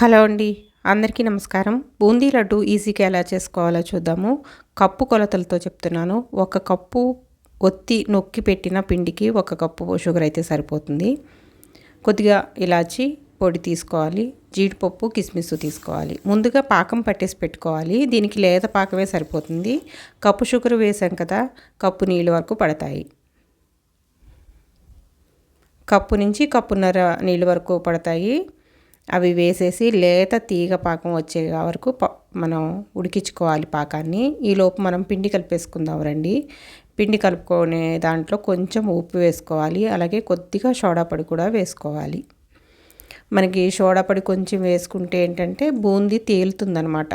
Hello అండి అందరికీ నమస్కారం. బూందీ లడ్డు ఈజీగా ఎలా చేసుకోవాలో చూద్దాము. కప్పు కొలతలతో చెప్తున్నాను. ఒక కప్పు ఒత్తి నొక్కి పెట్టిన పిండికి ఒక కప్పు షుగర్ అయితే సరిపోతుంది. కొద్దిగా ఇలాచి పొడి తీసుకోవాలి. జీడిపప్పు కిస్మిస్ తీసుకోవాలి. ముందుగా పాకం పట్టేసి పెట్టుకోవాలి. దీనికి లేత పాకమే సరిపోతుంది. కప్పు షుగర్ వేసాం కదా కప్పు నీళ్ళు వరకు పడతాయి. కప్పు నుంచి కప్పున్నర నీళ్ళు వరకు పడతాయి. అవి వేసేసి లేత తీగ పాకం వచ్చే వరకు మనం ఉడికించుకోవాలి పాకాన్ని. ఈలోపు మనం పిండి కలిపేసుకుందాం రండి. పిండి కలుపుకునే దాంట్లో కొంచెం ఉప్పు వేసుకోవాలి. అలాగే కొద్దిగా సోడాపొడి కూడా వేసుకోవాలి. మనకి సోడాపొడి కొంచెం వేసుకుంటే ఏంటంటే బూందీ తేలుతుందనమాట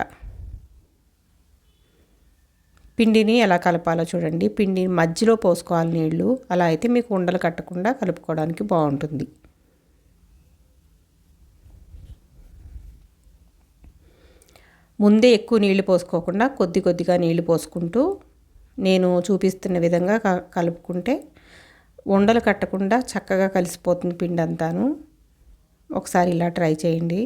పిండిని ఎలా కలపాలో చూడండి. పిండి మధ్యలో పోసుకోవాలి నీళ్ళు అలా అయితే మీకు ఉండలు కట్టకుండా కలుపుకోవడానికి బాగుంటుంది. ముందే ఎక్కువ నీళ్ళు పోసుకోకుండా కొద్ది కొద్దిగా నీళ్ళు పోసుకుంటూ నేను చూపిస్తున్న విధంగా కలుపుకుంటే ఉండలు కట్టకుండా చక్కగా కలిసిపోతుంది పిండి అంతాను ఒకసారి ఇలా ట్రై చేయండి.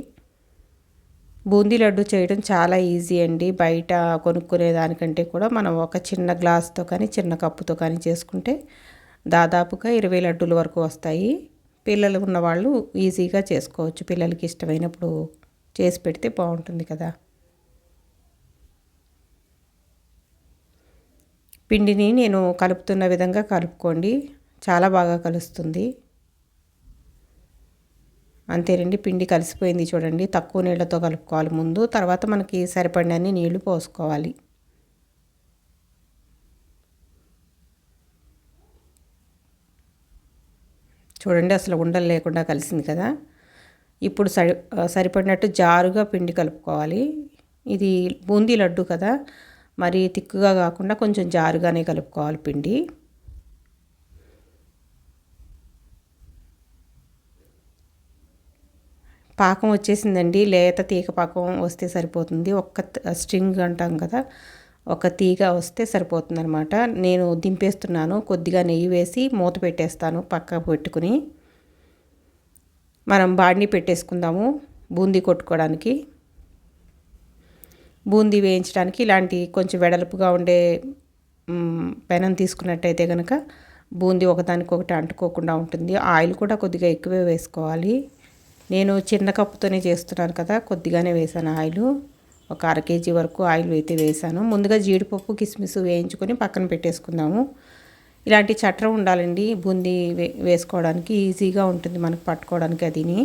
బూందీ లడ్డు చేయడం చాలా ఈజీ అండి. బయట కొనుక్కునే దానికంటే కూడా మనం ఒక చిన్న గ్లాస్తో కానీ చిన్న కప్పుతో కానీ చేసుకుంటే దాదాపుగా ఇరవై లడ్డూల వరకు వస్తాయి. పిల్లలు ఉన్నవాళ్ళు ఈజీగా చేసుకోవచ్చు. పిల్లలకి ఇష్టమైనప్పుడు చేసి పెడితే బాగుంటుంది కదా. పిండిని నేను కలుపుతున్న విధంగా కలుపుకోండి. చాలా బాగా కలుస్తుంది. అంతేనండి పిండి కలిసిపోయింది చూడండి. తక్కువ నీళ్ళతో కలుపుకోవాలి ముందు. తర్వాత మనకి సరిపడినన్ని నీళ్ళు పోసుకోవాలి. చూడండి అసలు ఉండలు లేకుండా కలిసింది కదా. ఇప్పుడు సరి సరిపడినట్టు జారుగా పిండి కలుపుకోవాలి. ఇది బూందీ లడ్డు కదా. మరి తిక్కుగా కాకుండా కొంచెం జారుగానే కలుపుకోవాలి పిండి. పాకం వచ్చేసిందండి. లేత తీగ పాకం వస్తే సరిపోతుంది. ఒక్క స్ట్రింగ్ అంటాం కదా ఒక తీగ వస్తే సరిపోతుంది అనమాట నేను దింపేస్తున్నాను. కొద్దిగా నెయ్యి వేసి మూత పెట్టేస్తాను పక్క పెట్టుకుని. మనం బాడిని పెట్టేసుకుందాము. బూందీ కొట్టుకోవడానికి. బూందీ వేయించడానికి ఇలాంటి కొంచెం వెడల్పుగా ఉండే పెనం తీసుకున్నట్టయితే కనుక బూందీ ఒకదానికొకటి అంటుకోకుండా ఉంటుంది. ఆయిల్ కూడా కొద్దిగా ఎక్కువే వేసుకోవాలి. నేను చిన్న కప్పుతోనే చేస్తున్నాను కదా కొద్దిగానే వేసాను ఆయిల్. ఒక అర కేజీ వరకు ఆయిల్ అయితే వేసాను. ముందుగా జీడిపప్పు కిస్మిస్ వేయించుకొని పక్కన పెట్టేసుకుందాము. ఇలాంటి చట్రం ఉండాలండి. బూందీ వేసుకోవడానికి ఈజీగా ఉంటుంది మనకు పట్టుకోవడానికి అదిని.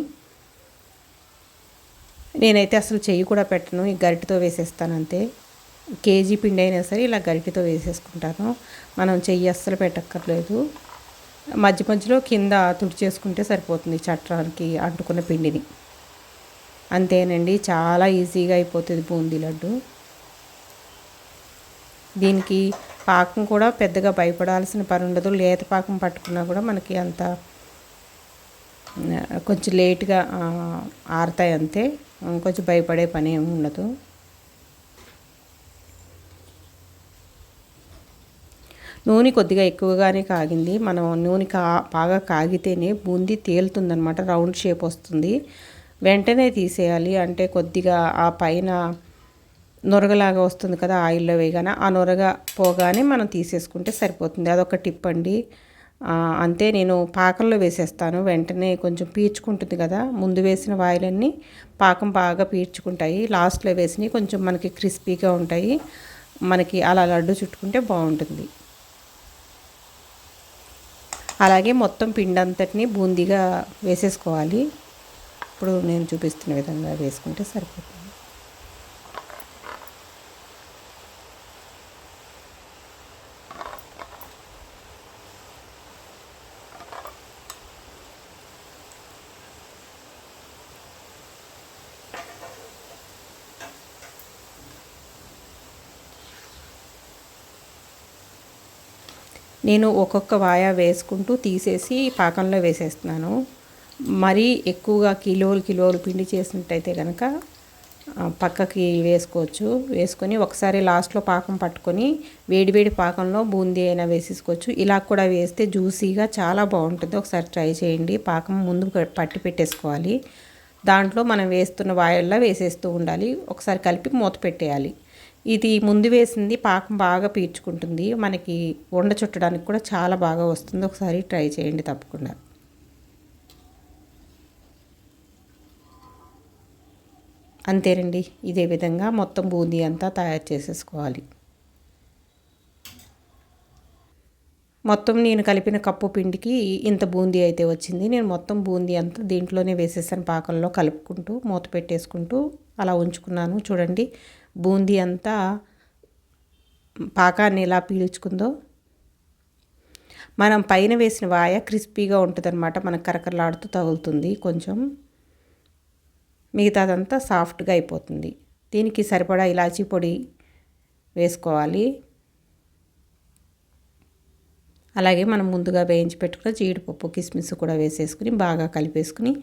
నేనైతే అసలు చెయ్యి కూడా పెట్టను ఈ గరిటతో వేసేస్తాను అంతే. కేజీ పిండి అయినా సరే ఇలా గరిటితో వేసేసుకుంటాను. మనం చెయ్యి అస్సలు పెట్టక్కర్లేదు. మధ్య మధ్యలో కింద తుడిచేసుకుంటే సరిపోతుంది చట్రానికి అంటుకున్న పిండిని. అంతేనండి చాలా ఈజీగా అయిపోతుంది బూందీ లడ్డు. దీనికి పాకం కూడా పెద్దగా భయపడాల్సిన పని ఉండదు. లేత పాకం పట్టుకున్నా కూడా మనకి అంత కొంచెం లేట్గా ఆరుతాయి అంతే. కొంచెం భయపడే పని ఏమి ఉండదు. నూనె కొద్దిగా ఎక్కువగానే కాగింది. మనం నూనె కా బాగా కాగితేనే బూందీ తేలుతుందనమాట రౌండ్ షేప్ వస్తుంది. వెంటనే తీసేయాలి. అంటే కొద్దిగా ఆ పైన నొరగలాగా వస్తుంది కదా ఆయిల్లో వేయగానే. ఆ నొరగ పోగానే మనం తీసేసుకుంటే సరిపోతుంది. అదొక టిప్ అండి. అంతే నేను పాకంలో వేసేస్తాను. వెంటనే కొంచెం పీల్చుకుంటుంది కదా. ముందు వేసిన వాయిలన్నీ పాకం బాగా పీల్చుకుంటాయి లాస్ట్లో వేసినవి కొంచెం మనకి క్రిస్పీగా ఉంటాయి. మనకి అలా లడ్డు చుట్టుకుంటే బాగుంటుంది. అలాగే మొత్తం పిండి అంతటిని బూందీగా వేసేసుకోవాలి. ఇప్పుడు నేను చూపిస్తున్న విధంగా వేసుకుంటే సరిపోతుంది. నేను ఒక్కొక్క వాయ వేసుకుంటూ తీసేసి పాకంలో వేసేస్తున్నాను. మరీ ఎక్కువగా కిలోలు కిలోలు పిండి చేసినట్టయితే కనుక పక్కకి వేసుకోవచ్చు. వేసుకొని ఒకసారి లాస్ట్లో పాకం పట్టుకొని వేడివేడి పాకంలో బూందీ అయినా వేసేసుకోవచ్చు. ఇలా కూడా వేస్తే జ్యూసీగా చాలా బాగుంటుంది. ఒకసారి ట్రై చేయండి. పాకం ముందు పట్టి పెట్టేసుకోవాలి. దాంట్లో మనం వేస్తున్న వాయల్లో వేసేస్తూ ఉండాలి. ఒకసారి కలిపి మూత పెట్టేయాలి. ఇది ముందు వేసింది పాకం బాగా పీల్చుకుంటుంది. మనకి వండ చుట్టడానికి కూడా చాలా బాగా వస్తుంది. ఒకసారి ట్రై చేయండి తప్పకుండా. అంతేనండి. ఇదే విధంగా మొత్తం బూందీ అంతా తయారు చేసేసుకోవాలి. మొత్తం నేను కలిపిన కప్పు పిండికి ఇంత బూందీ అయితే వచ్చింది. నేను మొత్తం బూందీ అంతా దీంట్లోనే వేసేసాను పాకంలో కలుపుకుంటూ మూత పెట్టేసుకుంటూ అలా ఉంచుకున్నాను. చూడండి బూందీ అంతా పాకాన్ని ఎలా పీల్చుకుందో. మనం పైన వేసిన వాయ క్రిస్పీగా ఉంటుందన్నమాట. మనకు కరకరలాడుతూ తగులుతుంది కొంచెం. మిగతాదంతా సాఫ్ట్గా అయిపోతుంది. దీనికి సరిపడా ఇలాచీ పొడి వేసుకోవాలి. అలాగే మనం ముందుగా వేయించి పెట్టుకున్న జీడిపప్పు కిస్మిస్ కూడా వేసేసుకుని బాగా కలిపేసుకుని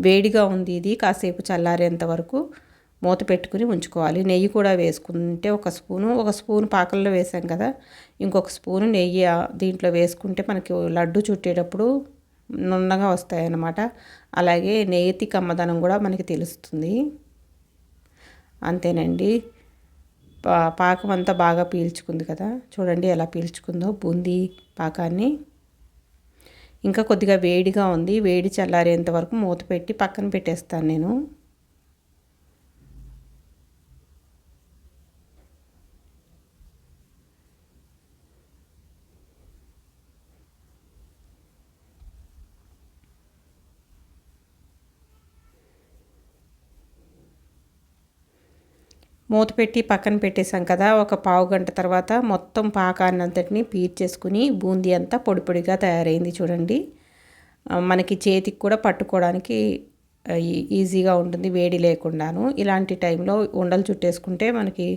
వేడిగా ఉంది ఇది. కాసేపు చల్లారేంత వరకు మూత పెట్టుకుని ఉంచుకోవాలి. నెయ్యి కూడా వేసుకుంటే ఒక స్పూను ఒక స్పూన్ పాకల్లో వేసాం కదా ఇంకొక స్పూను నెయ్యి దీంట్లో వేసుకుంటే మనకి లడ్డు చుట్టేటప్పుడు నున్నగా వస్తాయన్నమాట. అలాగే నెయ్యి కమ్మదనం కూడా మనకి తెలుస్తుంది. అంతేనండి. పా పాకం అంతా బాగా పీల్చుకుంది కదా. చూడండి ఎలా పీల్చుకుందో బూందీ పాకాన్ని. ఇంకా కొద్దిగా వేడిగా ఉంది. వేడి చల్లారేంత వరకు మూత పెట్టి పక్కన పెట్టేస్తాను నేను. మూత పెట్టి పక్కన పెట్టేసాం కదా ఒక పావు గంట తర్వాత మొత్తం పాకాన్ని అంతటిని పీర్చేసుకుని బూందీ అంతా పొడి పొడిగా తయారైంది చూడండి. మనకి చేతికి కూడా పట్టుకోవడానికి ఈజీగా ఉంటుంది వేడి లేకుండాను. ఇలాంటి టైంలో ఉండలు చుట్టేసుకుంటే మనకి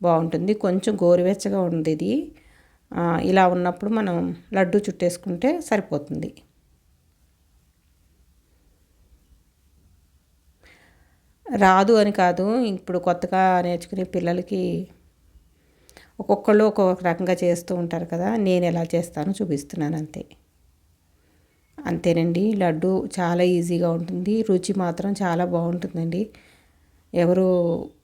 బాగుంటుంది కొంచెం గోరువెచ్చగా ఉంది ఇది. ఇలా ఉన్నప్పుడు మనం లడ్డు చుట్టేసుకుంటే సరిపోతుంది. రాదు అని కాదు. ఇప్పుడు కొత్తగా నేర్చుకునే పిల్లలకి ఒక్కొక్కళ్ళు ఒక్కొక్క రకంగా చేస్తూ ఉంటారు కదా. నేను ఎలా చేస్తానో చూపిస్తున్నాను అంతే. అంతేనండి. లడ్డు చాలా ఈజీగా ఉంటుంది. రుచి మాత్రం చాలా బాగుంటుందండి. ఎవరు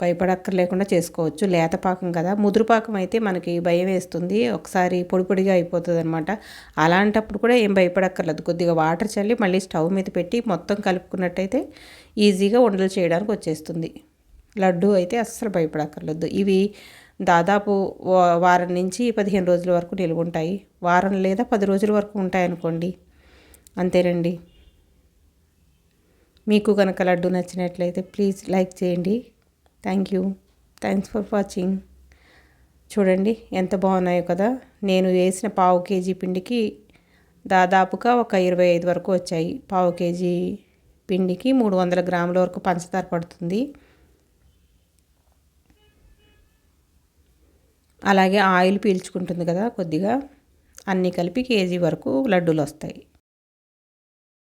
భయపడక్కర్లేకుండా చేసుకోవచ్చు. లేత పాకం కదా. ముదురు పాకం అయితే మనకి భయం వేస్తుంది. ఒకసారి పొడి పొడిగా అయిపోతుంది అనమాట అలాంటప్పుడు కూడా ఏం భయపడక్కర్లేదు. కొద్దిగా వాటర్ చల్లి మళ్ళీ స్టవ్ మీద పెట్టి మొత్తం కలుపుకున్నట్టయితే ఈజీగా ఉండలు చేయడానికి వచ్చేస్తుంది. లడ్డు అయితే అస్సలు భయపడక్కర్లేదు. ఇవి దాదాపు వారం నుంచి పదిహేను రోజుల వరకు నిలువ ఉంటాయి వారం లేదా పది రోజుల వరకు ఉంటాయి అనుకోండి అంతేనండి. మీకు కనుక లడ్డు నచ్చినట్లయితే ప్లీజ్ లైక్ చేయండి. Thank you thanks for watching చూడండి ఎంత బాగున్నాయో కదా. నేను వేసిన పావు కేజీ పిండికి దాదాపుగా ఒక ఇరవై ఐదు వరకు వచ్చాయి. పావు కేజీ పిండికి మూడు వందల గ్రాముల వరకు పంచదార పడుతుంది. అలాగే ఆయిల్ పీల్చుకుంటుంది కదా కొద్దిగా. అన్నీ కలిపి కేజీ వరకు లడ్డూలు వస్తాయి.